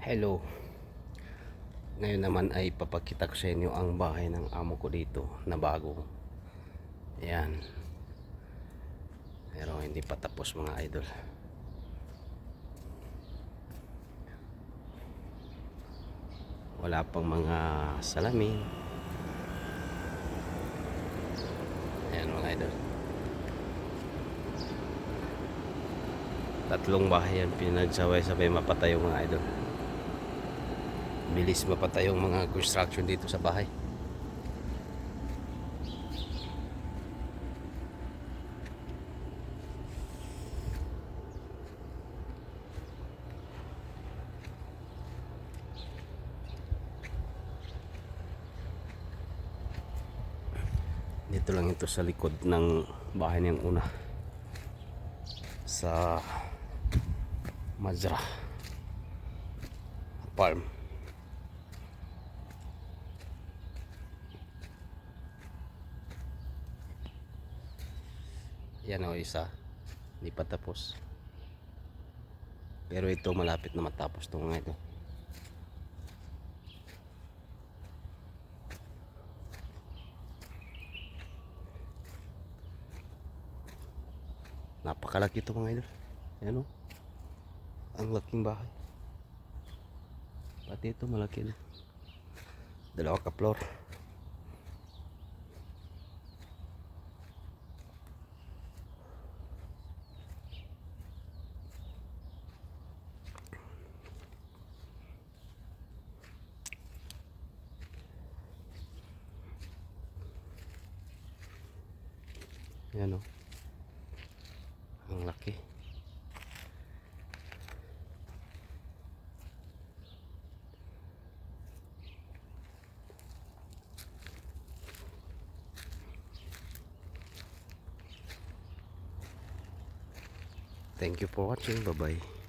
Hello. Ngayon naman ay papakita ko sa inyo ang bahay ng amo ko dito na bago. Ayan. Pero hindi pa tapos mga idol. Wala pang mga salamin. Ayan mga idol. Tatlong bahay yan pinagsaway-sabay mapatay mga idol. Bilis mapatay yung mga construction dito sa bahay. Dito lang ito sa likod ng bahay niyang una. Sa Majra Farm. Yan o isa. Hindi pa tapos. Pero ito malapit na matapos itong mga ito. Napakalaki ito mga idol. Yan o. Ang laking bahay. Pati ito malaki na. Dalawa ka floor. Yan o. Ang laki. Thank you for watching. Bye-bye.